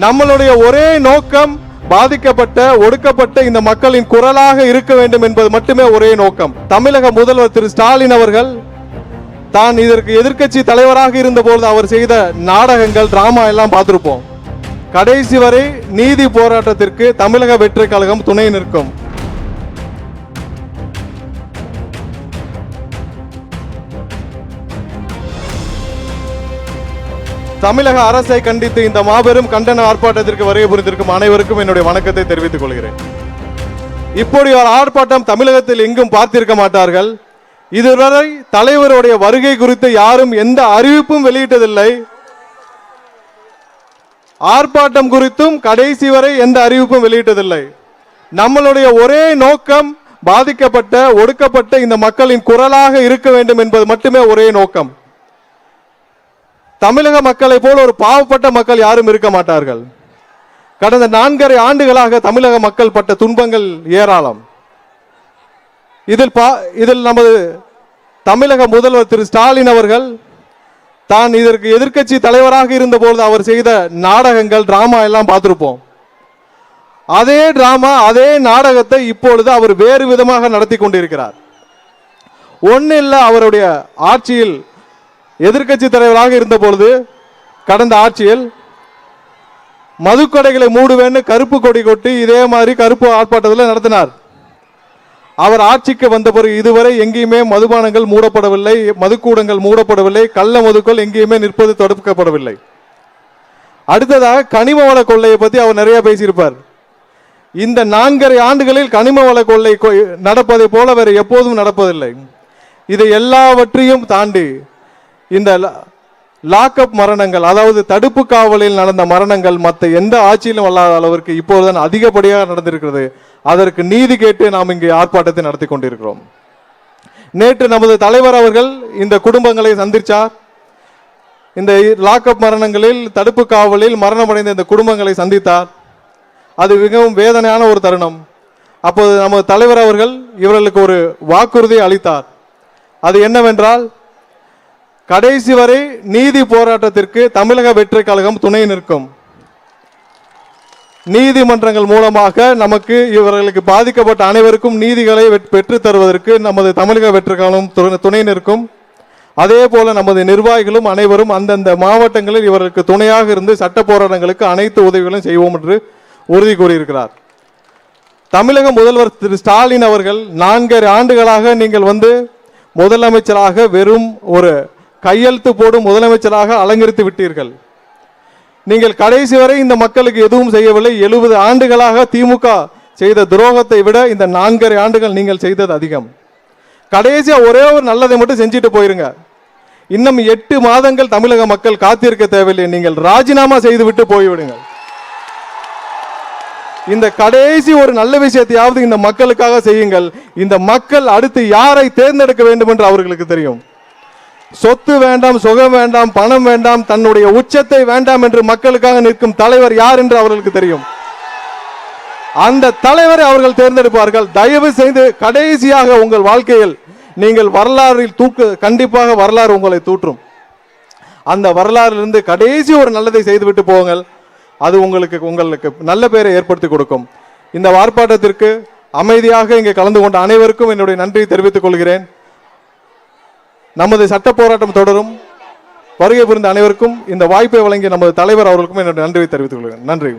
நம்மளுடைய ஒரே நோக்கம் பாதிக்கப்பட்ட ஒடுக்கப்பட்ட இந்த மக்களின் குரலாக இருக்க வேண்டும் என்பது மட்டுமே ஒரே நோக்கம். தமிழக முதல்வர் திரு ஸ்டாலின் அவர்கள் தான் இதற்கு எதிர்க்கட்சி தலைவராக இருந்தபோது அவர் செய்த நாடகங்கள் டிராமா எல்லாம் பார்த்துருப்போம். கடைசி வரை நீதி போராட்டத்திற்கு தமிழக வெற்றி கழகம் துணை நிற்கும். தமிழக அரசை கண்டித்து இந்த மாபெரும் கண்டன ஆர்ப்பாட்டத்திற்கு வருகை புரிந்திருக்கும் அனைவருக்கும் என்னுடைய வணக்கத்தை தெரிவித்துக் கொள்கிறேன். இப்படி ஒரு ஆர்ப்பாட்டம் தமிழகத்தில் எங்கும் பார்த்திருக்க மாட்டார்கள். இதுவரை தலைவருடைய வருகை குறித்து யாரும் எந்த அறிவிப்பும் வெளியிட்டதில்லை. ஆர்ப்பாட்டம் குறித்தும் கடைசி வரை எந்த அறிவிப்பும் வெளியிட்டதில்லை. நம்மளுடைய ஒரே நோக்கம் பாதிக்கப்பட்ட ஒடுக்கப்பட்ட இந்த மக்களின் குரலாக இருக்க வேண்டும் என்பது மட்டுமே ஒரே நோக்கம். தமிழக மக்களை போல ஒரு பாவப்பட்ட மக்கள் யாரும் இருக்க மாட்டார்கள். கடந்த நான்கரை ஆண்டுகளாக தமிழக மக்கள் பட்ட துன்பங்கள் ஏராளம். இதில் பா இதில் நமது தமிழக முதல்வர் திரு ஸ்டாலின் அவர்கள் தான் இதற்கு எதிர்க்கட்சி தலைவராக இருந்தபோது அவர் செய்த நாடகங்கள் டிராமா எல்லாம் பார்த்துருப்போம். அதே டிராமா அதே நாடகத்தை இப்பொழுது அவர் வேறு விதமாக நடத்தி கொண்டிருக்கிறார். ஒன்றும் இல்லை அவருடைய ஆட்சியில் எதிர்க்கட்சி தலைவராக இருந்த பொழுது கடந்த ஆட்சியில் மதுக்கடைகளை மூடுவேன்னு கருப்பு கொடி கொட்டி இதே மாதிரி கருப்பு ஆர்ப்பாட்டத்தில் நடத்தினார். அவர் ஆட்சிக்கு வந்த பிறகு இதுவரை எங்கேயுமே மதுபானங்கள் மூடப்படவில்லை மதுக்கூடங்கள் மூடப்படவில்லை கள்ள மதுக்கள் எங்கேயுமே நிற்பது தடுக்கப்படவில்லை. அடுத்ததாக கனிம வள கொள்ளையை பற்றி அவர் நிறைய பேசியிருப்பார். இந்த நான்கரை ஆண்டுகளில் கனிம வள கொள்ளை கொ- நடப்பதை போல வேறு எப்போதும் நடப்பதில்லை. இதை எல்லாவற்றையும் தாண்டி இந்த லாக்அப் மரணங்கள் அதாவது தடுப்பு காவலில் நடந்த மரணங்கள் மற்ற எந்த ஆட்சியிலும் அல்லாத அளவிற்கு இப்போதுதான் அதிகப்படியாக நடந்திருக்கிறது. அதற்கு நீதி கேட்டு நாம் இங்கே ஆர்ப்பாட்டத்தை நடத்தி கொண்டிருக்கிறோம். நேற்று நமது தலைவர் அவர்கள் இந்த குடும்பங்களை சந்திச்சார். இந்த லாக்அப் மரணங்களில் தடுப்பு காவலில் மரணமடைந்த இந்த குடும்பங்களை சந்தித்தார். அது மிகவும் வேதனையான ஒரு தருணம். அப்போது நமது தலைவர் அவர்கள் இவர்களுக்கு ஒரு வாக்குறுதி அளித்தார். அது என்னவென்றால் கடைசி வரை நீதி போராட்டத்திற்கு தமிழக வெற்றி கழகம் துணை நிற்கும். நீதிமன்றங்கள் மூலமாக நமக்கு இவர்களுக்கு பாதிக்கப்பட்ட அனைவருக்கும் நீதிகளை பெற்று தருவதற்கு நமது தமிழக வெற்றி கழகம் து- துணை நிற்கும். அதே போல நமது நிர்வாகிகளும் அனைவரும் அந்தந்த மாவட்டங்களில் இவர்களுக்கு துணையாக இருந்து சட்ட போராட்டங்களுக்கு அனைத்து உதவிகளும் செய்வோம் என்று உறுதி கூறியிருக்கிறார். தமிழக முதல்வர் திரு ஸ்டாலின் அவர்கள் நான்கரை ஆண்டுகளாக நீங்கள் வந்து முதலமைச்சராக வெறும் ஒரு கையெழுத்து போடும் முதலமைச்சராக அலங்கரித்து விட்டீர்கள். நீங்கள் கடைசி வரை இந்த மக்களுக்கு எதுவும் செய்யவில்லை. எழுபது ஆண்டுகளாக திமுக செய்த துரோகத்தை விட இந்த நான்கரை ஆண்டுகள் நீங்கள் செய்தது அதிகம். கடைசியாக ஒரே ஒரு நல்லதை மட்டும் செஞ்சுட்டு போயிருங்க. இன்னும் எட்டு மாதங்கள் தமிழக மக்கள் காத்திருக்க தேவையில்லை. நீங்கள் ராஜினாமா செய்து விட்டு போய்விடுங்கள். இந்த கடைசி ஒரு நல்ல விஷயத்தையாவது இந்த மக்களுக்காக செய்யுங்கள். இந்த மக்கள் அடுத்து யாரை தேர்ந்தெடுக்க வேண்டும் என்று அவர்களுக்கு தெரியும். சொத்து வேண்டாம் சுகம் வேண்டாம் பணம் வேண்டாம் தன்னுடைய உச்சத்தை வேண்டாம் என்று மக்களுக்காக நிற்கும் தலைவர் யார் என்று அவர்களுக்கு தெரியும். அந்த தலைவரை அவர்கள் தேர்ந்தெடுப்பார்கள். தயவு செய்து கடைசியாக உங்கள் வாழ்க்கையில் நீங்கள் வரலாறில் தூக்கு கண்டிப்பாக வரலாறு உங்களை தூற்றும். அந்த வரலாறிலிருந்து கடைசி ஒரு நல்லதை செய்துவிட்டு போங்கள். அது உங்களுக்கு உங்களுக்கு நல்ல பேரை ஏற்படுத்தி கொடுக்கும். இந்த ஆர்ப்பாட்டத்திற்கு அமைதியாக இங்கே கலந்து கொண்ட அனைவருக்கும் என்னுடைய நன்றியை தெரிவித்துக் கொள்கிறேன். நமது சட்ட போராட்டம் தொடரும். வருகை புரிந்த அனைவருக்கும் இந்த வாய்ப்பை வழங்கிய நமது தலைவர் அவர்களுக்கும் என்னுடைய நன்றியை தெரிவித்துக் கொள்கிறேன். நன்றி.